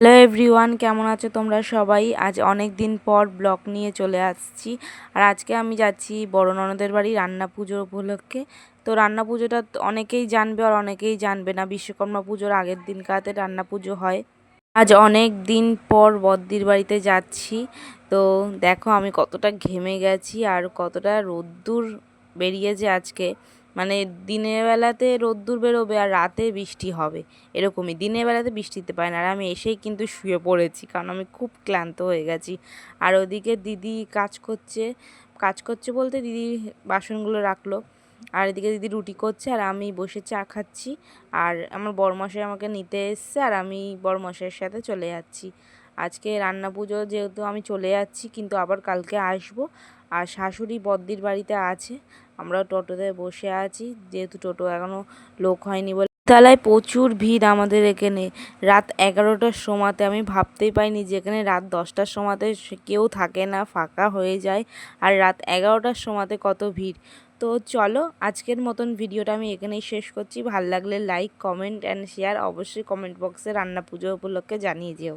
Hello everyone, কেমন আছো তোমরা সবাই? আজ অনেক দিন পর ব্লগ নিয়ে চলে আসছি। আর আজকে আমি যাচ্ছি বড় ননদের বাড়ি রান্না পুজো উপলক্ষে। তো রান্না পুজোটা অনেকেই জানবে আর অনেকেই জানবে না, বিশ্বকর্মা পুজোর আগের দিনকাতে রান্না পুজো হয়। আজ অনেক দিন পর বদ্দির বাড়িতে যাচ্ছি। তো দেখো আমি কতটা ঘেমে গেছি আর কতটা রোদ্দুর বেরিয়েছে আজকে। মানে দিনের বেলাতে রোদ্দুর বেরোবে আর রাতে বৃষ্টি হবে, এরকমই। দিনের বেলাতে বৃষ্টিতে পায় না আর আমি এসেই কিন্তু শুয়ে পড়েছি, কারণ আমি খুব ক্লান্ত হয়ে গেছি। আর ওদিকে দিদি কাজ করছে কাজ করছে বলতে দিদি বাসনগুলো রাখল, আর এদিকে দিদি রুটি করছে আর আমি বসে চা খাচ্ছি। আর আমার বরমশাই আমাকে নিতে এসছে আর আমি বরমশাইয়ের সাথে চলে যাচ্ছি। আজকে রান্না পুজো যেহেতু আমি চলে যাচ্ছি, কিন্তু আবার কালকে আসব। আর শাশুড়ি বদ্দির বাড়িতে আছে আমরা টোটোতে বসে আছি, যেহেতু টোটো এখনও লোক হয়নি বলে। তালায় প্রচুর ভিড় আমাদের এখানে, রাত এগারোটার সময়তে আমি ভাবতেই পাইনি যে এখানে রাত দশটার সময়তে কেউ থাকে না, ফাঁকা হয়ে যায়, আর রাত এগারোটার সময়তে কত ভিড়। তো চলো, আজকের মতন ভিডিওটা আমি এখানেই শেষ করছি। ভালো লাগলে লাইক কমেন্ট অ্যান্ড শেয়ার অবশ্যই কমেন্ট বক্সে রান্না পুজো উপলক্ষে জানিয়ে যেও।